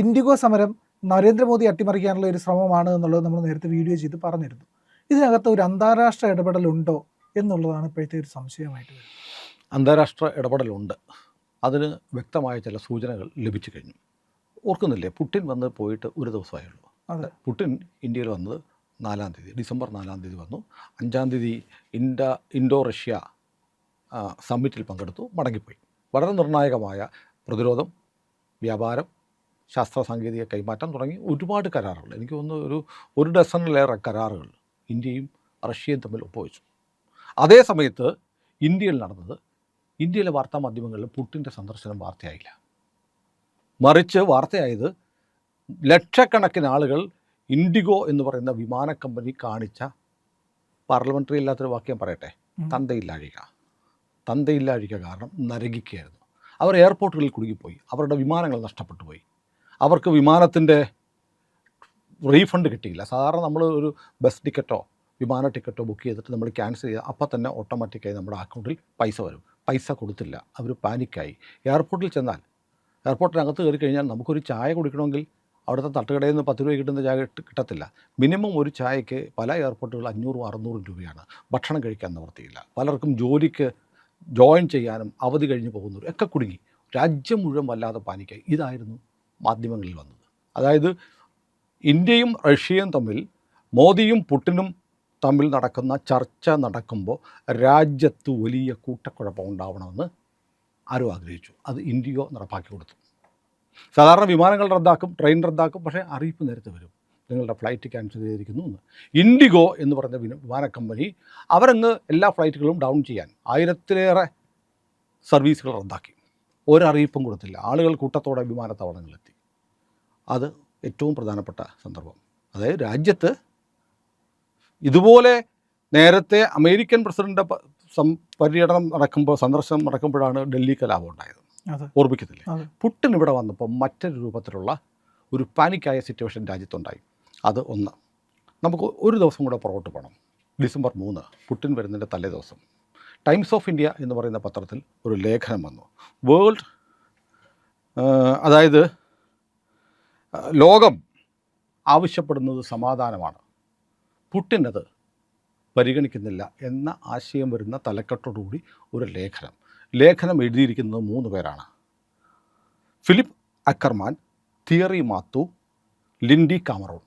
IndiGo സമരം നരേന്ദ്രമോദി അട്ടിമറിക്കാനുള്ള ഒരു ശ്രമമാണ് എന്നുള്ളത് നമ്മൾ നേരത്തെ വീഡിയോ ചെയ്ത് പറഞ്ഞിരുന്നു. ഇതിനകത്ത് ഒരു അന്താരാഷ്ട്ര ഇടപെടലുണ്ടോ എന്നുള്ളതാണ് ഇപ്പോഴത്തെ ഒരു സംശയമായിട്ട് വരുന്നത്. അന്താരാഷ്ട്ര ഇടപെടലുണ്ട്. അതിന് വ്യക്തമായ ചില സൂചനകൾ ലഭിച്ചു കഴിഞ്ഞു. ഓർക്കുന്നില്ലേ പുട്ടിൻ വന്ന് പോയിട്ട് ഒരു ദിവസമായുള്ളൂ. അതെ. പുട്ടിൻ ഇന്ത്യയിൽ വന്നത് നാലാം തീയതി ഡിസംബർ നാലാം തീയതി വന്നു. അഞ്ചാം തീയതി ഇൻഡ ഇൻഡോ റഷ്യ സമ്മിറ്റിൽ പങ്കെടുത്തു മടങ്ങിപ്പോയി. വളരെ നിർണായകമായ പ്രതിരോധം വ്യാപാരം ശാസ്ത്ര സാങ്കേതിക കൈമാറ്റം തുടങ്ങി ഒരുപാട് കരാറുകൾ. എനിക്ക് തോന്നുന്നു ഒരു ഒരു ഡസണിലേറെ കരാറുകൾ ഇന്ത്യയും റഷ്യയും തമ്മിൽ ഒപ്പുവെച്ചു. അതേ സമയത്ത് ഇന്ത്യയിൽ നടന്നത് ഇന്ത്യയിലെ വാർത്താ മാധ്യമങ്ങളിൽ പുട്ടിന്റെ സന്ദർശനം വാർത്തയായില്ല. മറിച്ച് വാർത്തയായത് ലക്ഷക്കണക്കിന് ആളുകൾ ഇൻഡിഗോ എന്ന് പറയുന്ന വിമാന കമ്പനി കാണിച്ച പാർലമെന്ററി ഇല്ലാത്തൊരു വാക്യം പറയട്ടെ. തന്തയില്ലാഴിക. തന്തയില്ലാഴിക കാരണം നരകിക്കുകയായിരുന്നു. അവർ എയർപോർട്ടുകളിൽ കുടുങ്ങിപ്പോയി. അവരുടെ വിമാനങ്ങൾ നഷ്ടപ്പെട്ടു പോയി അവർക്ക് വിമാനത്തിന്റെ റീഫണ്ട് കിട്ടിയില്ല. സാധാരണ നമ്മൾ ഒരു ബസ് ടിക്കറ്റോ വിമാന ടിക്കറ്റോ ബുക്ക് ചെയ്തിട്ട് നമ്മൾ ക്യാൻസൽ ചെയ്താൽ അപ്പം തന്നെ ഓട്ടോമാറ്റിക്കായി നമ്മുടെ അക്കൗണ്ടിൽ പൈസ വരും. പൈസ കൊടുത്തില്ല. അവർ പാനിക്കായി. എയർപോർട്ടിൽ ചെന്നാൽ എയർപോർട്ടിനകത്ത് കയറി കഴിഞ്ഞാൽ നമുക്കൊരു ചായ കുടിക്കണമെങ്കിൽ അവിടുത്തെ തട്ടുകടയിൽ നിന്ന് പത്ത് രൂപ കിട്ടുന്ന ചായ കിട്ടത്തില്ല. മിനിമം ഒരു ചായക്ക് പല എയർപോർട്ടുകൾ അഞ്ഞൂറും അറുന്നൂറും രൂപയാണ്. ഭക്ഷണം കഴിക്കാൻ നിവർത്തിയില്ല പലർക്കും ജോലിക്ക് ജോയിൻ ചെയ്യാനും അവധി കഴിഞ്ഞ് പോകുന്നവരും ഒക്കെ കുടുങ്ങി. രാജ്യം മുഴുവൻ വല്ലാതെ പാനിക്കായി. ഇതായിരുന്നു മാധ്യമങ്ങളിൽ വന്നത്. അതായത് ഇന്ത്യയും റഷ്യയും തമ്മിൽ മോദിയും പുട്ടിനും തമ്മിൽ നടക്കുന്ന ചർച്ച നടക്കുമ്പോൾ രാജ്യത്ത് വലിയ കൂട്ടക്കുഴപ്പം ഉണ്ടാവണമെന്ന് ആരും ആഗ്രഹിച്ചു. അത് ഇന്ത്യയോ നടപ്പാക്കി കൊടുത്തു. സാധാരണ വിമാനങ്ങൾ റദ്ദാക്കും ട്രെയിൻ റദ്ദാക്കും പക്ഷേ അറിയിപ്പ് നേരത്തെ വരും. നിങ്ങളുടെ ഫ്ലൈറ്റ് ക്യാൻസൽ ചെയ്തിരിക്കുന്നു എന്ന്. ഇൻഡിഗോ എന്ന് പറഞ്ഞ വിമാന കമ്പനി അവരങ്ങ് എല്ലാ ഫ്ലൈറ്റുകളും ഡൗൺ ചെയ്യാൻ ആയിരത്തിലേറെ സർവീസുകൾ റദ്ദാക്കി. ഒരറിയിപ്പും കൊടുത്തില്ല. ആളുകൾ കൂട്ടത്തോടെ വിമാനത്താവളങ്ങളിലെത്തി അത് ഏറ്റവും പ്രധാനപ്പെട്ട സന്ദർഭം. അതായത് രാജ്യത്ത് ഇതുപോലെ നേരത്തെ അമേരിക്കൻ പ്രസിഡന്റ് പര്യടനം നടക്കുമ്പോൾ സന്ദർശനം നടക്കുമ്പോഴാണ് ഡൽഹി കലാപം ഉണ്ടായത്. ഓർമ്മിക്കത്തില്ല? പുട്ടിൻ ഇവിടെ വന്നപ്പോൾ മറ്റൊരു രൂപത്തിലുള്ള ഒരു പാനിക്കായ സിറ്റുവേഷൻ രാജ്യത്തുണ്ടായി. അത് ഒന്ന്. നമുക്ക് ഒരു ദിവസം കൂടെ പുറകോട്ട് പോകണം ഡിസംബർ മൂന്ന് പുട്ടിൻ വരുന്നതിന്റെ തലേ ദിവസം. ടൈംസ് ഓഫ് ഇന്ത്യ എന്ന് പറയുന്ന പത്രത്തിൽ ഒരു ലേഖനം വന്നു. വേൾഡ് അതായത് ലോകം ആവശ്യപ്പെടുന്നത് സമാധാനമാണ്. പുട്ടിനത് പരിഗണിക്കുന്നില്ല എന്ന ആശയം വരുന്ന തലക്കെട്ടോടുകൂടി ഒരു ലേഖനം. ലേഖനം എഴുതിയിരിക്കുന്നത് മൂന്ന് പേരാണ്. Philip Ackerman Thierry Mathou Lindy Cameron.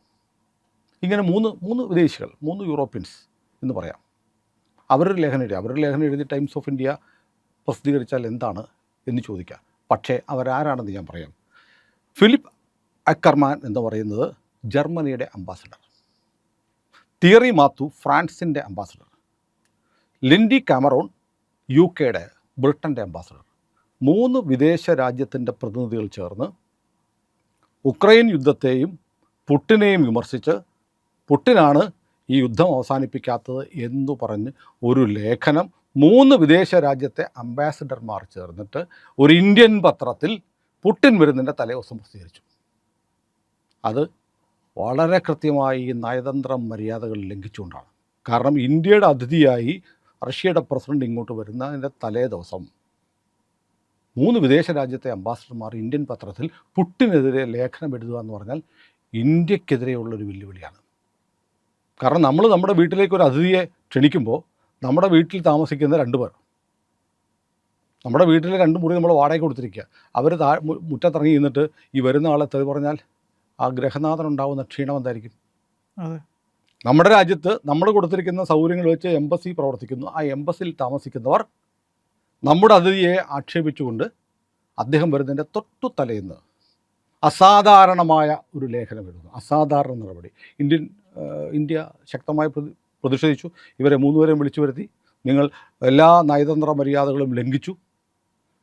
ഇങ്ങനെ മൂന്ന് മൂന്ന് വിദേശികൾ മൂന്ന് യൂറോപ്യൻസ് എന്ന് പറയാം. അവരൊരു ലേഖനം എഴുതി. അവരൊരു ലേഖനം എഴുതി ടൈംസ് ഓഫ് ഇന്ത്യ പ്രസിദ്ധീകരിച്ചാൽ എന്താണ് എന്ന് ചോദിക്കാം. പക്ഷേ അവരാരാണെന്ന് ഞാൻ പറയാം. ഫിലിപ്പ് അക്കർമാൻ എന്ന് പറയുന്നത് ജർമ്മനിയുടെ അംബാസഡർ. തിയറി മാത്തു ഫ്രാൻസിന്റെ അംബാസഡർ. ലിൻഡി കാമറോൺ യു കെയുടെ ബ്രിട്ടന്റെ അംബാസഡർ. മൂന്ന് വിദേശ രാജ്യത്തിന്റെ പ്രതിനിധികൾ ചേർന്ന് ഉക്രൈൻ യുദ്ധത്തെയും പുട്ടിനെയും വിമർശിച്ച് പുട്ടിനാണ് ഈ യുദ്ധം അവസാനിപ്പിക്കാത്തത് എന്ന് പറഞ്ഞ് ഒരു ലേഖനം മൂന്ന് വിദേശ രാജ്യത്തെ അംബാസഡർമാർ ചേർന്നിട്ട് ഒരു ഇന്ത്യൻ പത്രത്തിൽ പുട്ടിൻ വരുന്നതിന്റെ തലേ ദിവസം പ്രസിദ്ധീകരിച്ചു. അത് വളരെ കൃത്യമായി നയതന്ത്ര മര്യാദകൾ ലംഘിച്ചുകൊണ്ടാണ്. കാരണം ഇന്ത്യയുടെ അതിഥിയായി റഷ്യയുടെ പ്രസിഡന്റ് ഇങ്ങോട്ട് വരുന്നതിന്റെ തലേ ദിവസം മൂന്ന് വിദേശ രാജ്യത്തെ അംബാസഡർമാർ ഇന്ത്യൻ പത്രത്തിൽ പുട്ടിനെതിരെ ലേഖനം എഴുതുക എന്ന് പറഞ്ഞാൽ ഇന്ത്യക്കെതിരെയുള്ളൊരു വെല്ലുവിളിയാണ്. കാരണം നമ്മൾ നമ്മുടെ വീട്ടിലേക്ക് ഒരു അതിഥിയെ ക്ഷണിക്കുമ്പോൾ നമ്മുടെ വീട്ടിൽ താമസിക്കുന്ന രണ്ട് പേർ നമ്മുടെ വീട്ടിലെ രണ്ട് മുറി നമ്മൾ വാടക കൊടുത്തിരിക്കുക. അവർ താ മുറ്റത്തിറങ്ങി നിന്നിട്ട് ഈ വരുന്ന ആളെ തെറി പറഞ്ഞാൽ ആ ഗ്രഹനാഥനുണ്ടാവുന്ന ക്ഷീണം എന്തായിരിക്കും? അതെ. നമ്മുടെ രാജ്യത്ത് നമ്മൾ കൊടുത്തിരിക്കുന്ന സൗകര്യങ്ങൾ വെച്ച് എംബസി പ്രവർത്തിക്കുന്നു. ആ എംബസിയിൽ താമസിക്കുന്നവർ നമ്മുടെ അതിഥിയെ ആക്ഷേപിച്ചുകൊണ്ട് അദ്ദേഹം വരുന്നതിന്റെ തൊട്ടു തലേന്ന് അസാധാരണമായ ഒരു ലേഖനം എഴുതുന്നു. അസാധാരണ നടപടി. ഇന്ത്യൻ ഇന്ത്യ ശക്തമായി പ്രതി- പ്രതിഷേധിച്ചു. ഇവരെ മൂന്നുപേരെയും വിളിച്ചു വരുത്തി. നിങ്ങൾ എല്ലാ നയതന്ത്ര മര്യാദകളും ലംഘിച്ചു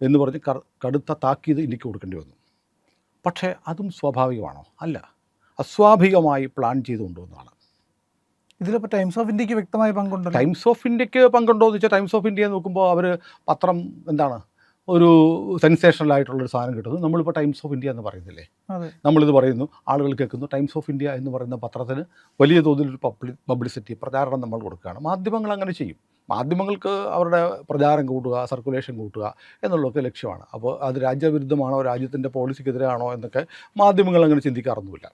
എന്ന് പറഞ്ഞ് കടുത്ത താക്കീത് ഇന്ത്യയ്ക്ക് കൊടുക്കേണ്ടി വന്നു. പക്ഷേ അതും സ്വാഭാവികമാണോ? അല്ല. അസ്വാഭാവികമായി പ്ലാൻ ചെയ്തു കൊണ്ടുവന്നതാണ് ഇതിലിപ്പോൾ ടൈംസ് ഓഫ് ഇന്ത്യയ്ക്ക് വ്യക്തമായ പങ്കുണ്ടോ ടൈംസ് ഓഫ് ഇന്ത്യയ്ക്ക് പങ്കുണ്ടോ എന്ന് വെച്ചാൽ ടൈംസ് ഓഫ് ഇന്ത്യ നോക്കുമ്പോൾ അവർ പത്രം എന്താണ് ഒരു സെൻസേഷണൽ ആയിട്ടുള്ളൊരു സാധനം കിട്ടുന്നു. നമ്മളിപ്പോൾ ടൈംസ് ഓഫ് ഇന്ത്യ എന്ന് പറയുന്നില്ലേ? നമ്മളിത് പറയുന്നു ആളുകൾ കേൾക്കുന്നു. ടൈംസ് ഓഫ് ഇന്ത്യ എന്ന് പറയുന്ന പത്രത്തിന് വലിയ തോതിൽ ഒരു പബ്ലി പബ്ലിസിറ്റി പ്രചാരണം നമ്മൾ കൊടുക്കുകയാണ്. മാധ്യമങ്ങൾ അങ്ങനെ ചെയ്യും. മാധ്യമങ്ങൾക്ക് അവരുടെ പ്രചാരം കൂട്ടുക സർക്കുലേഷൻ കൂട്ടുക എന്നുള്ളതൊക്കെ ലക്ഷ്യമാണ്. അപ്പോൾ അത് രാജ്യവിരുദ്ധമാണോ രാജ്യത്തിന്റെ പോളിസിക്കെതിരാണോ എന്നൊക്കെ മാധ്യമങ്ങൾ അങ്ങനെ ചിന്തിക്കാറൊന്നുമില്ല.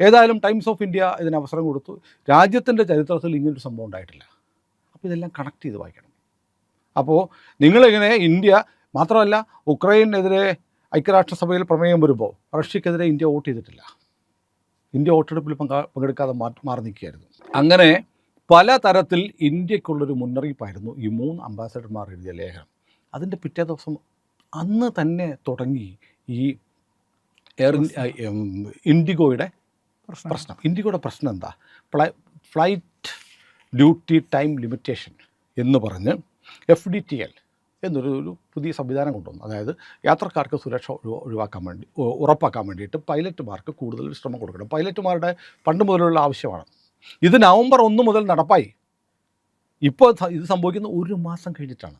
ഏതായാലും ടൈംസ് ഓഫ് ഇന്ത്യ ഇതിന് അവസരം കൊടുത്തു. രാജ്യത്തിന്റെ ചരിത്രത്തിൽ ഇങ്ങനൊരു സംഭവം ഉണ്ടായിട്ടില്ല. അപ്പോൾ ഇതെല്ലാം കണക്ട് ചെയ്ത് വായിക്കണം. അപ്പോൾ നിങ്ങളിങ്ങനെ ഇന്ത്യ മാത്രമല്ല ഉക്രൈനെതിരെ ഐക്യരാഷ്ട്രസഭയിൽ പ്രമേയം വരുമ്പോൾ റഷ്യക്കെതിരെ ഇന്ത്യ വോട്ട് ചെയ്തിട്ടില്ല. ഇന്ത്യ വോട്ടെടുപ്പിൽ പങ്കാ പങ്കെടുക്കാതെ മാറി നിൽക്കുകയായിരുന്നു. അങ്ങനെ പല തരത്തിൽ ഇന്ത്യക്കുള്ളൊരു മുന്നറിയിപ്പായിരുന്നു ഈ മൂന്ന് അംബാസഡർമാർ എഴുതിയ ലേഖനം. അതിന്റെ പിറ്റേ ദിവസം അന്ന് തന്നെ തുടങ്ങി ഈ എയർ ഇൻഡിഗോയുടെ പ്രശ്നം. ഇൻഡിഗോയുടെ പ്രശ്നം എന്താ? Fly flight duty time limitation എന്ന് പറഞ്ഞ് എഫ് ഡി ടി എൽ എന്നൊരു ഒരു പുതിയ സംവിധാനം കൊണ്ടുവന്നു. അതായത് യാത്രക്കാർക്ക് സുരക്ഷ ഒഴിവ- ഒഴിവാക്കാൻ വേണ്ടി ഉറപ്പാക്കാൻ വേണ്ടിയിട്ട് പൈലറ്റുമാർക്ക് കൂടുതൽ ശ്രമം കൊടുക്കണം. പൈലറ്റുമാരുടെ പണ്ട് മുതലുള്ള ആവശ്യമാണ്. ഇത് നവംബർ ഒന്ന് മുതൽ നടപ്പായി. ഇപ്പോൾ ഇത് സംഭവിക്കുന്ന ഒരു മാസം കഴിഞ്ഞിട്ടാണ്.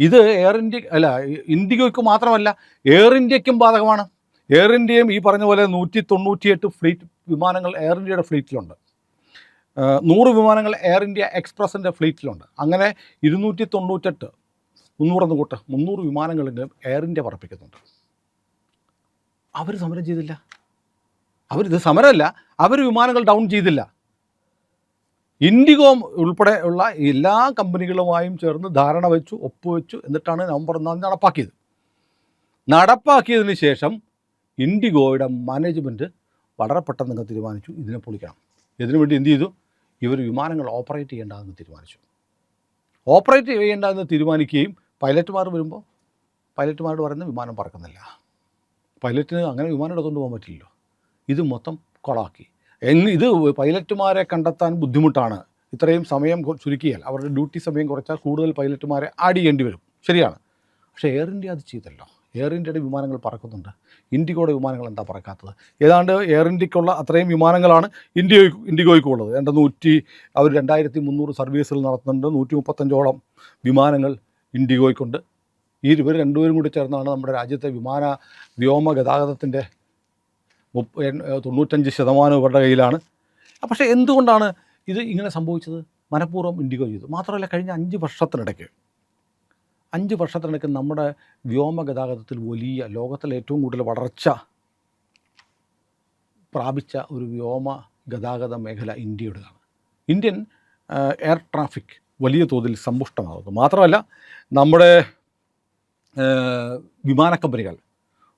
ഇത് എയർ ഇന്ത്യ അല്ല ഇന്ത്യയ്ക്ക് മാത്രമല്ല എയർ ഇന്ത്യക്കും ബാധകമാണ്. എയർ ഇന്ത്യയും ഈ പറഞ്ഞ പോലെ നൂറ്റി തൊണ്ണൂറ്റിയെട്ട് ഫ്ലീറ്റ് വിമാനങ്ങൾ എയർ ഇന്ത്യയുടെ ഫ്ലീറ്റിലുണ്ട്. നൂറ് വിമാനങ്ങൾ എയർ ഇന്ത്യ എക്സ്പ്രസിന്റെ ഫ്ലീറ്റിലുണ്ട്. അങ്ങനെ ഇരുന്നൂറ്റി തൊണ്ണൂറ്റെട്ട് മുന്നൂറെന്ന് കൂട്ട് മുന്നൂറ് വിമാനങ്ങളെങ്കിലും എയർ ഇന്ത്യ പറപ്പിക്കുന്നുണ്ട്. അവർ സമരം ചെയ്തില്ല. അവരിത് സമരമല്ല അവർ വിമാനങ്ങൾ ഡൗൺ ചെയ്തില്ല. ഇൻഡിഗോ ഉൾപ്പെടെ ഉള്ള എല്ലാ കമ്പനികളുമായും ചേർന്ന് ധാരണ വെച്ചു ഒപ്പുവെച്ചു എന്നിട്ടാണ് നവംബർ ഒന്നാം നടപ്പാക്കിയത്. നടപ്പാക്കിയതിന് ശേഷം ഇൻഡിഗോയുടെ മാനേജ്മെന്റ് വളരെ പെട്ടെന്ന് അങ്ങ് തീരുമാനിച്ചു. ഇതിനെ പൊളിക്കണം. ഇതിനു വേണ്ടി എന്ത് ചെയ്തു? ഇവർ വിമാനങ്ങൾ ഓപ്പറേറ്റ് ചെയ്യേണ്ടതെന്ന് തീരുമാനിച്ചു. ഓപ്പറേറ്റ് ചെയ്യേണ്ടതെന്ന് തീരുമാനിക്കുകയും പൈലറ്റുമാർ വരുമ്പോൾ പൈലറ്റുമാരോട് പറയുന്ന വിമാനം പറക്കുന്നില്ല. പൈലറ്റിന് അങ്ങനെ വിമാനം എടുത്തുകൊണ്ട് പോകാൻ പറ്റില്ലല്ലോ. ഇത് മൊത്തം കൊളാക്കി. എന്ന് ഇത് പൈലറ്റുമാരെ കണ്ടെത്താൻ ബുദ്ധിമുട്ടാണ്. ഇത്രയും സമയം ചുരുക്കിയാൽ അവരുടെ ഡ്യൂട്ടി സമയം കുറച്ചാൽ കൂടുതൽ പൈലറ്റുമാരെ ആഡ് ചെയ്യേണ്ടി വരും. ശരിയാണ്. പക്ഷേ എയർ ഇന്ത്യ അത് ചെയ്തല്ലോ. എയർ ഇന്ത്യയുടെ വിമാനങ്ങൾ പറക്കുന്നുണ്ട്. ഇൻഡിഗോയുടെ വിമാനങ്ങൾ എന്താ പറക്കാത്തത്? ഏതാണ്ട് എയർ ഇന്ത്യക്കുള്ള അത്രയും വിമാനങ്ങളാണ് ഇന്ത്യ ഇൻഡിഗോയ്ക്കും ഉള്ളത്. രണ്ട് നൂറ്റി അവർ രണ്ടായിരത്തി മുന്നൂറ് സർവീസുകൾ നടത്തുന്നുണ്ട്. നൂറ്റി മുപ്പത്തഞ്ചോളം വിമാനങ്ങൾ ഇൻഡിഗോയ്ക്കുണ്ട് ഈ ഇവർ രണ്ടുപേരും കൂടി ചേർന്നാണ് നമ്മുടെ രാജ്യത്തെ വിമാന വ്യോമ ഗതാഗതത്തിന്റെ മുപ്പ തൊണ്ണൂറ്റഞ്ച് ശതമാനം ഇവരുടെ കയ്യിലാണ്. പക്ഷേ എന്തുകൊണ്ടാണ് ഇത് ഇങ്ങനെ സംഭവിച്ചത്? മനഃപൂർവം ഇൻഡിഗോ ചെയ്തു. മാത്രമല്ല കഴിഞ്ഞ അഞ്ച് വർഷത്തിനിടയ്ക്ക് അഞ്ച് വർഷത്തിനിടയ്ക്ക് നമ്മുടെ വ്യോമ ഗതാഗതത്തിൽ വലിയ ലോകത്തിലെ ഏറ്റവും കൂടുതൽ വളർച്ച പ്രാപിച്ച ഒരു വ്യോമ ഗതാഗത മേഖല ഇന്ത്യയുടേതാണ്. ഇന്ത്യൻ എയർ ട്രാഫിക് വലിയ തോതിൽ സമ്പുഷ്ടമാകുന്നു. മാത്രമല്ല നമ്മുടെ വിമാനക്കമ്പനികൾ വിമാന കമ്പനികൾ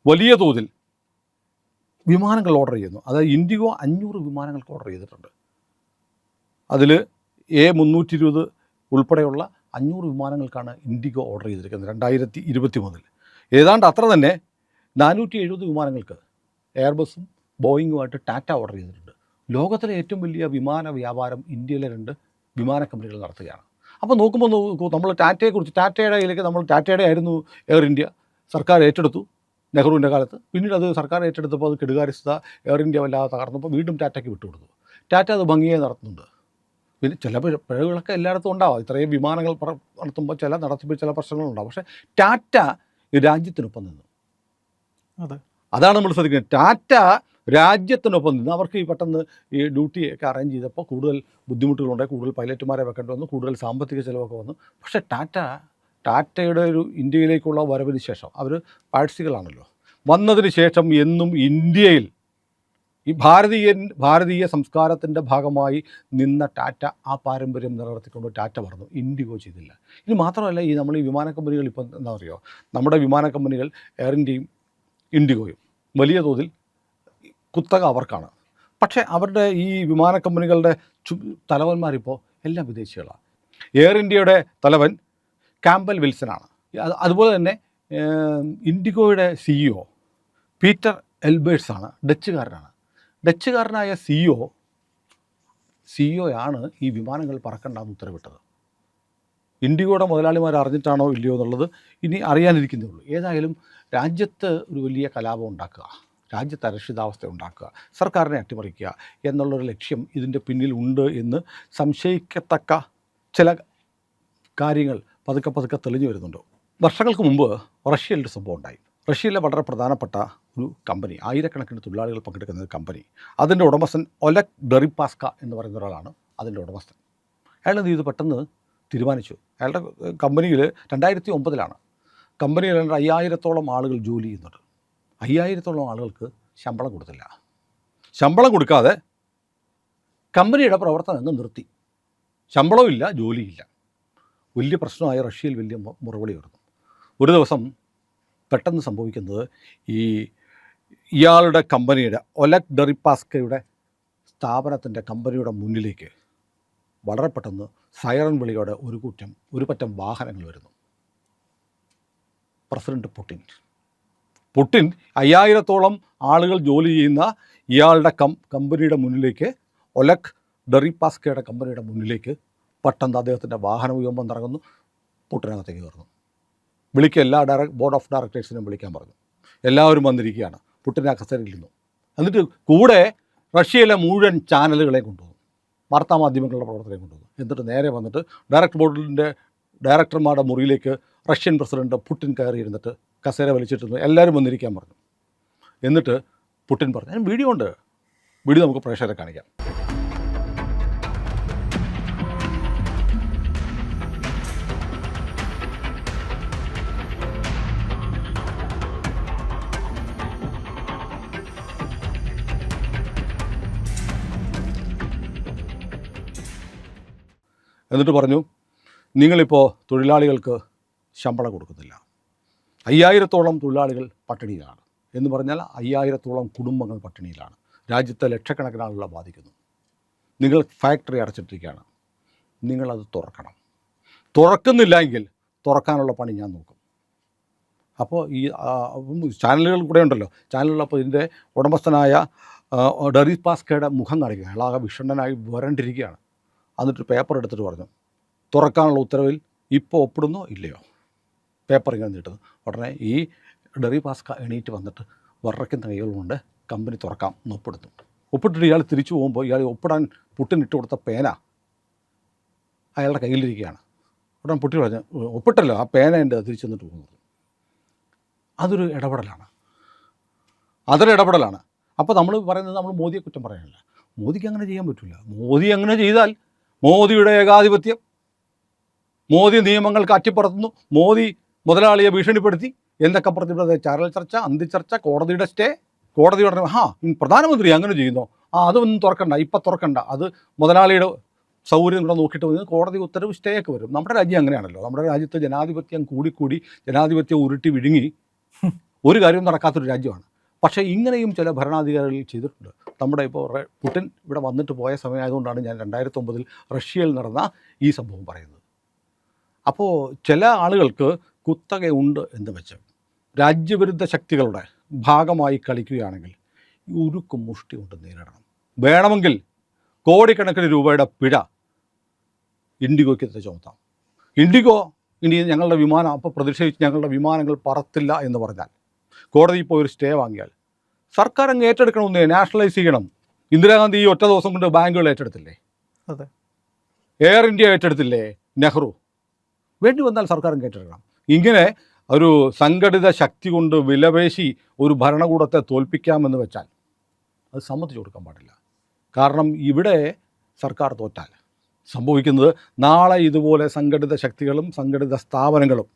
വലിയ തോതിൽ വിമാനങ്ങൾ ഓർഡർ ചെയ്യുന്നു. അതായത് ഇൻഡിഗോ അഞ്ഞൂറ് വിമാനങ്ങൾക്ക് ഓർഡർ ചെയ്തിട്ടുണ്ട്. അതിൽ എ മുന്നൂറ്റി ഇരുപത് ഉൾപ്പെടെയുള്ള അഞ്ഞൂറ് വിമാനങ്ങൾക്കാണ് ഇൻഡിഗോ ഓർഡർ ചെയ്തിരിക്കുന്നത് രണ്ടായിരത്തി ഇരുപത്തി മൂന്നിൽ ഏതാണ്ട് അത്ര തന്നെ നാനൂറ്റി എഴുപത് വിമാനങ്ങൾക്ക് എയർബസും ബോയിങ്ങുമായിട്ട് ടാറ്റ ഓർഡർ ചെയ്തിട്ടുണ്ട്. ലോകത്തിലെ ഏറ്റവും വലിയ വിമാന വ്യാപാരം ഇന്ത്യയിലെ രണ്ട് വിമാന കമ്പനികൾ നടത്തുകയാണ്. അപ്പോൾ നോക്കുമ്പോൾ നോക്കൂ നമ്മൾ ടാറ്റയെക്കുറിച്ച് ടാറ്റയുടെ കയ്യിലേക്ക് നമ്മൾ ടാറ്റയുടെ ആയിരുന്നു എയർ ഇന്ത്യ. സർക്കാർ ഏറ്റെടുത്തു. നെഹ്റുവിന്റെ കാലത്ത്. പിന്നീട് അത് സർക്കാർ ഏറ്റെടുത്തപ്പോൾ അത് കെടുകാര്യസ്ഥത എയർ ഇന്ത്യ വല്ലാതെ തകർന്നപ്പോൾ വീണ്ടും ടാറ്റയ്ക്ക് വിട്ടുകൊടുത്തു. ടാറ്റ അത് ഭംഗിയായി നടത്തുന്നുണ്ട്. പിന്നെ ചില പിഴകളൊക്കെ എല്ലായിടത്തും ഉണ്ടാവും. ഇത്രയും വിമാനങ്ങൾ നടത്തുമ്പോൾ ചില നടത്തിപ്പിൽ ചില പ്രശ്നങ്ങളുണ്ടാവും. പക്ഷേ ടാറ്റ രാജ്യത്തിനൊപ്പം നിന്നു. അതെ. അതാണ് നമ്മൾ ശ്രദ്ധിക്കുന്നത്. ടാറ്റ രാജ്യത്തിനൊപ്പം നിന്ന്. അവർക്ക് ഈ പെട്ടെന്ന് ഈ ഡ്യൂട്ടിയൊക്കെ അറേഞ്ച് ചെയ്തപ്പോൾ കൂടുതൽ ബുദ്ധിമുട്ടുകളുണ്ടായി. കൂടുതൽ പൈലറ്റുമാരെ വെക്കേണ്ടി വന്നു. കൂടുതൽ സാമ്പത്തിക ചിലവൊക്കെ വന്നു. പക്ഷേ ടാറ്റ ടാറ്റയുടെ ഒരു ഇന്ത്യയിലേക്കുള്ള വരവിന് ശേഷം അവർ പാഴ്സികളാണല്ലോ. വന്നതിന് ശേഷം എന്നും ഇന്ത്യയിൽ ഈ ഭാരതീയൻ ഭാരതീയ സംസ്കാരത്തിന്റെ ഭാഗമായി നിന്ന ടാറ്റ ആ പാരമ്പര്യം നിലനിർത്തിക്കൊണ്ട് ടാറ്റ പറഞ്ഞു ഇൻഡിഗോ ചെയ്തില്ല. ഇത് മാത്രമല്ല ഈ നമ്മൾ ഈ വിമാന കമ്പനികൾ ഇപ്പം എന്താ പറയുക നമ്മുടെ വിമാന കമ്പനികൾ എയർ ഇന്ത്യയും ഇൻഡിഗോയും വലിയ തോതിൽ കുത്തക അവർക്കാണ്. പക്ഷേ അവരുടെ ഈ വിമാന കമ്പനികളുടെ തലവന്മാരിപ്പോൾ എല്ലാം വിദേശികളാണ് എയർ ഇന്ത്യയുടെ തലവൻ കാമ്പൽ ആണ് അതുപോലെ തന്നെ ഇൻഡിഗോയുടെ സിഇഒ പീറ്റർ എൽബേഴ്സ് ആണ് ഡച്ചുകാരനാണ്. ഡച്ചുകാരനായ സിഇഒ സിഇഒയാണ് ഈ വിമാനങ്ങൾ പറക്കണ്ടെന്ന് ഉത്തരവിട്ടത്. ഇൻഡിഗോയുടെ മുതലാളിമാർ അറിഞ്ഞിട്ടാണോ ഇല്ലയോ എന്നുള്ളത് ഇനി അറിയാനിരിക്കുന്നേ ഉള്ളൂ. ഏതായാലും രാജ്യത്ത് ഒരു വലിയ കലാപം ഉണ്ടാക്കുക രാജ്യത്ത് അരക്ഷിതാവസ്ഥ ഉണ്ടാക്കുക സർക്കാരിനെ അട്ടിമറിക്കുക എന്നുള്ളൊരു ലക്ഷ്യം ഇതിന്റെ പിന്നിൽ ഉണ്ട് എന്ന് സംശയിക്കത്തക്ക ചില കാര്യങ്ങൾ പതുക്കെ പതുക്കെ തെളിഞ്ഞു വരുന്നുണ്ട്. വർഷങ്ങൾക്ക് മുമ്പ് റഷ്യയിൽ ഒരു സംഭവം ഉണ്ടായി. റഷ്യയിലെ വളരെ പ്രധാനപ്പെട്ട ഒരു കമ്പനി ആയിരക്കണക്കിന് തൊഴിലാളികൾ പങ്കെടുക്കുന്ന ഒരു കമ്പനി. അതിന്റെ ഉടമസ്ഥൻ ഒലക് ഡെറിപ്പാസ്ക എന്ന് പറയുന്ന ഒരാളാണ് അതിന്റെ ഉടമസ്ഥൻ. അയാൾ ചെയ്തു? പെട്ടെന്ന് തീരുമാനിച്ചു. അയാളുടെ കമ്പനിയിൽ രണ്ടായിരത്തി ഒമ്പതിലാണ് കമ്പനിയിൽ രണ്ട് അയ്യായിരത്തോളം ആളുകൾ ജോലി ചെയ്യുന്നുണ്ട്. അയ്യായിരത്തോളം ആളുകൾക്ക് ശമ്പളം കൊടുത്തില്ല. ശമ്പളം കൊടുക്കാതെ കമ്പനിയുടെ പ്രവർത്തനം അങ്ങ് നിർത്തി. ഇല്ല ജോലിയില്ല വലിയ പ്രശ്നമായ റഷ്യയിൽ വലിയ മുറവിളി വരുന്നു ഒരു ദിവസം പെട്ടെന്ന് സംഭവിക്കുന്നത് ഈ ഇയാളുടെ കമ്പനിയുടെ ഒലക് ഡെറിപ്പാസ്കയുടെ സ്ഥാപനത്തിന്റെ കമ്പനിയുടെ മുന്നിലേക്ക് വളരെ പെട്ടെന്ന് സൈറൺ വിളിയോടെ ഒരു കൂറ്റം ഒരു പറ്റം വാഹനങ്ങൾ വരുന്നു. President Putin. പുടിൻ അയ്യായിരത്തോളം ആളുകൾ ജോലി ചെയ്യുന്ന ഇയാളുടെ കം കമ്പനിയുടെ മുന്നിലേക്ക് ഒലക് ഡെറിപ്പാസ്കയുടെ കമ്പനിയുടെ മുന്നിലേക്ക് പെട്ടെന്ന് അദ്ദേഹത്തിന്റെ വാഹന വ്യോമം ഇറങ്ങുന്നു പുട്ടിനകത്തേക്ക് കയറുന്നു. വിളിക്കുക എല്ലാ ഡയറക്ട് ബോർഡ് ഓഫ് ഡയറക്ടേഴ്സിനും വിളിക്കാൻ പറഞ്ഞു. എല്ലാവരും വന്നിരിക്കുകയാണ്. പുട്ടിനെ കസ്റ്റഡിയിലിരുന്നു എന്നിട്ട് കൂടെ റഷ്യയിലെ മുഴുവൻ ചാനലുകളെ കൊണ്ടുവന്നു. വാർത്താമാധ്യമങ്ങളുടെ പ്രവർത്തനം കൊണ്ടുവന്നു. എന്നിട്ട് നേരെ വന്നിട്ട് ഡയറക്ട് ബോർഡിന്റെ ഡയറക്ടർമാരുടെ മുറിയിലേക്ക് റഷ്യൻ പ്രസിഡന്റ് പുട്ടിൻ കയറിയിരുന്നിട്ട് കസേര വലിച്ചിട്ടിരുന്നു. എല്ലാവരും വന്നിരിക്കാൻ പറഞ്ഞു. എന്നിട്ട് പുട്ടിൻ പറഞ്ഞു "ഞാൻ വീഡിയോ ഉണ്ട്. വീഡിയോ നമുക്ക് പ്രേക്ഷകരെ കാണിക്കാം. എന്നിട്ട് പറഞ്ഞു നിങ്ങളിപ്പോൾ തൊഴിലാളികൾക്ക് ശമ്പളം കൊടുക്കുന്നില്ല. അയ്യായിരത്തോളം തൊഴിലാളികൾ പട്ടിണിയിലാണ്. എന്ന് പറഞ്ഞാൽ അയ്യായിരത്തോളം കുടുംബങ്ങൾ പട്ടിണിയിലാണ്. രാജ്യത്തെ ലക്ഷക്കണക്കിന് ആളുകളെ ബാധിക്കുന്നു. നിങ്ങൾ ഫാക്ടറി അടച്ചിട്ടിരിക്കുകയാണ്. നിങ്ങളത് തുറക്കണം. തുറക്കുന്നില്ല എങ്കിൽ തുറക്കാനുള്ള പണി ഞാൻ നോക്കും. അപ്പോൾ ഈ ചാനലുകൾ കൂടെ ഉണ്ടല്ലോ. ചാനലുകളപ്പോൾ ഇതിന്റെ ഉടമസ്ഥനായ ഡെറി പാസ്കയുടെ മുഖം കാണിക്കുക അയാളാകെ വിഷണ്ണനായി വരണ്ടിരിക്കുകയാണ്. എന്നിട്ട് പേപ്പർ എടുത്തിട്ട് പറഞ്ഞു തുറക്കാനുള്ള ഉത്തരവിൽ ഇപ്പോൾ ഒപ്പിടുന്നോ ഇല്ലയോ? പേപ്പർ ഇങ്ങനെ നീട്ടുന്നു. ഉടനെ ഈ ഡെറി പാസ്ക എണീറ്റ് വന്നിട്ട് വറക്കുന്ന കൈകൾ കൊണ്ട് കമ്പനി തുറക്കാം എന്ന് ഒപ്പിടുന്നു. ഒപ്പിട്ടിട്ട് ഇയാൾ തിരിച്ചു പോകുമ്പോൾ ഇയാൾ ഒപ്പിടാൻ പുട്ടിനിട്ട് കൊടുത്ത പേന അയാളുടെ കയ്യിലിരിക്കുകയാണ്. ഉടനെ പുട്ടി പറഞ്ഞു ഒപ്പിട്ടല്ലോ ആ പേന എന്റെ തിരിച്ചു വന്നിട്ട് പോകുന്നത് അതൊരു ഇടപെടലാണ്. അതൊരു ഇടപെടലാണ്. അപ്പോൾ നമ്മൾ പറയുന്നത് നമ്മൾ മോദിയെ കുറ്റം പറയാനല്ല. മോദിക്ക് അങ്ങനെ ചെയ്യാൻ പറ്റില്ല. മോദി അങ്ങനെ ചെയ്താൽ മോദിയുടെ ഏകാധിപത്യം. മോദി നിയമങ്ങൾ കാറ്റിപ്പറത്തുന്നു മോദി മുതലാളിയെ ഭീഷണിപ്പെടുത്തി. എന്നൊക്കെ പറഞ്ഞിട്ട് ചരൽ ചർച്ച അന്തിച്ചർച്ച കോടതിയുടെ സ്റ്റേ കോടതി പറഞ്ഞു ഹാ പ്രധാനമന്ത്രി അങ്ങനെ ചെയ്യുന്നു? ആ അതൊന്നും തുറക്കണ്ട ഇപ്പം തുറക്കണ്ട. അത് മുതലാളിയുടെ സൗകര്യം കൂടെ നോക്കിയിട്ട് വന്ന് കോടതി ഉത്തരവ് സ്റ്റേ ഒക്കെ വരും. നമ്മുടെ രാജ്യം അങ്ങനെയാണല്ലോ. നമ്മുടെ രാജ്യത്ത് ജനാധിപത്യം കൂടിക്കൂടി ജനാധിപത്യം ഉരുട്ടി വിഴുങ്ങി ഒരു കാര്യവും നടക്കാത്തൊരു രാജ്യമാണ്. പക്ഷേ ഇങ്ങനെയും ചില ഭരണാധികാരികൾ ചെയ്തിട്ടുണ്ട്. നമ്മുടെ ഇപ്പോൾ പുടിൻ ഇവിടെ വന്നിട്ട് പോയ സമയമായതുകൊണ്ടാണ് ഞാൻ രണ്ടായിരത്തി ഒമ്പതിൽ റഷ്യയിൽ നടന്ന ഈ സംഭവം പറയുന്നത്. അപ്പോൾ ചില ആളുകൾക്ക് കുത്തകയുണ്ട് എന്ന് വെച്ച് രാജ്യവിരുദ്ധ ശക്തികളുടെ ഭാഗമായി കളിക്കുകയാണെങ്കിൽ ഉരുക്കും മുഷ്ടി കൊണ്ട് നേരിടണം. വേണമെങ്കിൽ കോടിക്കണക്കിന് രൂപയുടെ പിഴ ഇൻഡിഗോയ്ക്ക് എത്തി ചുമത്താം. ഇൻഡിഗോ ഇനി ഞങ്ങളുടെ വിമാനം അപ്പോൾ പ്രതിഷേധിച്ച് ഞങ്ങളുടെ വിമാനങ്ങൾ പറത്തില്ല എന്ന് പറഞ്ഞാൽ കോടതിയിൽ പോയി ഒരു സ്റ്റേ വാങ്ങിയാൽ സർക്കാർ അങ്ങ് ഏറ്റെടുക്കണമെന്ന് നാഷണലൈസ് ചെയ്യണം. ഇന്ദിരാഗാന്ധി ഈ ഒറ്റ ദിവസം കൊണ്ട് ബാങ്കുകൾ ഏറ്റെടുത്തില്ലേ? അതെ. എയർ ഇന്ത്യ ഏറ്റെടുത്തില്ലേ? നെഹ്റു. വേണ്ടി വന്നാൽ സർക്കാർ അങ്ങ് ഏറ്റെടുക്കണം. ഇങ്ങനെ ഒരു സംഘടിത ശക്തി കൊണ്ട് വിലപേശി ഒരു ഭരണകൂടത്തെ തോൽപ്പിക്കാമെന്ന് വെച്ചാൽ അത് സമ്മതിച്ചു കൊടുക്കാൻ പാടില്ല. കാരണം ഇവിടെ സർക്കാർ തോറ്റാൽ സംഭവിക്കുന്നത് നാളെ ഇതുപോലെ സംഘടിത ശക്തികളും സംഘടിത സ്ഥാപനങ്ങളും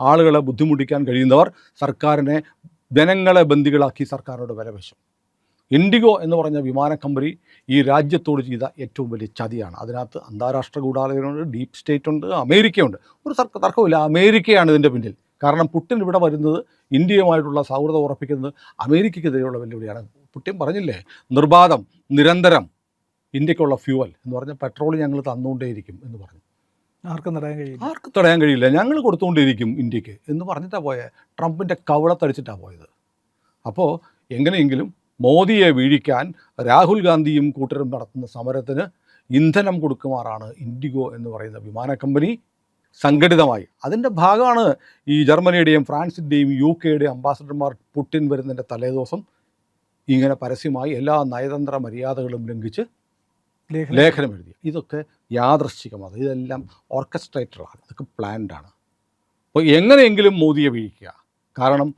ആളുകളെ ബുദ്ധിമുട്ടിക്കാൻ കഴിയുന്നവർ സർക്കാരിനെ ജനങ്ങളെ ബന്ദികളാക്കി സർക്കാരോട് വരവശം. ഇൻഡിഗോ എന്ന് പറഞ്ഞ വിമാന കമ്പനി ഈ രാജ്യത്തോട് ചെയ്ത ഏറ്റവും വലിയ ചതിയാണ്. അതിനകത്ത് അന്താരാഷ്ട്ര ഗൂഢാലോചനയുണ്ട് ഡീപ്പ് സ്റ്റേറ്റ് ഉണ്ട് അമേരിക്കയുണ്ട്. ഒരു തർക്ക തർക്കമില്ല അമേരിക്കയാണ് ഇതിന്റെ പിന്നിൽ. കാരണം പുട്ടിൻ ഇവിടെ വരുന്നത് ഇന്ത്യയുമായിട്ടുള്ള സൗഹൃദം ഉറപ്പിക്കുന്നത് അമേരിക്കയ്ക്കെതിരെയുള്ള വെല്ലുവിളിയാണ്. പുട്ടിൻ പറഞ്ഞില്ലേ നിർബാധം നിരന്തരം ഇന്ത്യക്കുള്ള ഫ്യൂവൽ എന്ന് പറഞ്ഞാൽ പെട്രോൾ ഞങ്ങൾ തന്നുകൊണ്ടേയിരിക്കും എന്ന് പറഞ്ഞു. ആർക്കും തടയാൻ കഴിയില്ല. ആർക്കും തടയാൻ കഴിയില്ല. ഞങ്ങൾ കൊടുത്തുകൊണ്ടിരിക്കും ഇന്ത്യയ്ക്ക്. എന്ന് പറഞ്ഞിട്ടാണ് പോയത് ട്രംപിന്റെ കവളത്തടിച്ചിട്ടാണ് പോയത്. അപ്പോൾ എങ്ങനെയെങ്കിലും മോദിയെ വീഴിക്കാൻ രാഹുൽ ഗാന്ധിയും കൂട്ടരും നടത്തുന്ന സമരത്തിന് ഇന്ധനം കൊടുക്കുമാറാണ് ഇൻഡിഗോ എന്ന് പറയുന്ന വിമാന കമ്പനി സംഘടിതമായി. അതിന്റെ ഭാഗമാണ് ഈ ജർമ്മനിയുടെയും ഫ്രാൻസിന്റെയും യു കെയുടെയും അംബാസഡർമാർ പുട്ടിൻ വരുന്നതിന്റെ തലേദിവസം ഇങ്ങനെ പരസ്യമായി എല്ലാ നയതന്ത്ര മര്യാദകളും ലംഘിച്ച് ലേഖനം ലേഖനം എഴുതി. ഇതൊക്കെ യാദൃശ്ചികമാണ്. ഇതെല്ലാം ഓർക്കസ്ട്രേറ്റഡാണ് ഇതൊക്കെ പ്ലാൻഡ് ആണ്. അപ്പോൾ എങ്ങനെയെങ്കിലും മോദിയെ വീഴിക്കുക. കാരണം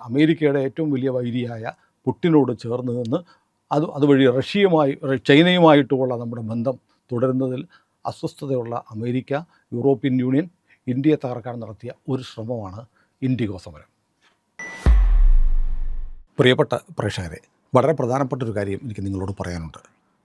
അമേരിക്കയുടെ ഏറ്റവും വലിയ വൈരിയായ പുട്ടിനോട് ചേർന്ന് നിന്ന് അത് അതുവഴി റഷ്യയുമായി ചൈനയുമായിട്ടുമുള്ള നമ്മുടെ ബന്ധം തുടരുന്നതിൽ അസ്വസ്ഥതയുള്ള അമേരിക്ക യൂറോപ്യൻ യൂണിയൻ ഇന്ത്യയെ തകർക്കാൻ നടത്തിയ ഒരു ശ്രമമാണ് ഇൻഡിഗോ സമരം. പ്രിയപ്പെട്ട പ്രേക്ഷകരെ വളരെ പ്രധാനപ്പെട്ട ഒരു കാര്യം എനിക്ക് നിങ്ങളോട് പറയാനുണ്ട്.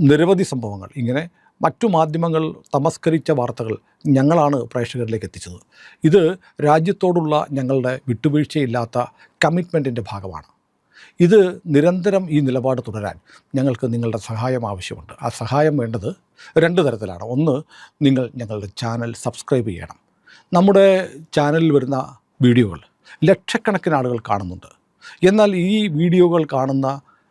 നിരവധി സംഭവങ്ങൾ. ഇങ്ങനെ മറ്റു മാധ്യമങ്ങൾ തമസ്കരിച്ച വാർത്തകൾ ഞങ്ങളാണ് പ്രേക്ഷകരിലേക്ക് എത്തിച്ചത്. ഇത് രാജ്യത്തോടുള്ള ഞങ്ങളുടെ വിട്ടുവീഴ്ചയില്ലാത്ത കമ്മിറ്റ്മെന്റിന്റെ ഭാഗമാണ്. ഇത് നിരന്തരം ഈ നിലപാട് തുടരാൻ ഞങ്ങൾക്ക് നിങ്ങളുടെ സഹായം ആവശ്യമുണ്ട്. ആ സഹായം വേണ്ടത് രണ്ട് തരത്തിലാണ്. ഒന്ന് നിങ്ങൾ ഞങ്ങളുടെ ചാനൽ സബ്സ്ക്രൈബ് ചെയ്യണം. നമ്മുടെ ചാനലിൽ വരുന്ന വീഡിയോകൾ ലക്ഷക്കണക്കിന് ആളുകൾ കാണുന്നുണ്ട്. എന്നാൽ ഈ വീഡിയോകൾ കാണുന്ന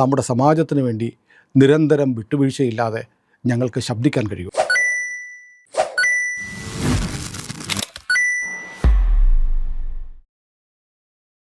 നമ്മുടെ സമാജത്തിന് വേണ്ടി നിരന്തരം വിട്ടുവീഴ്ചയില്ലാതെ ഞങ്ങൾക്ക് ശബ്ദിക്കാൻ കഴിയൂ.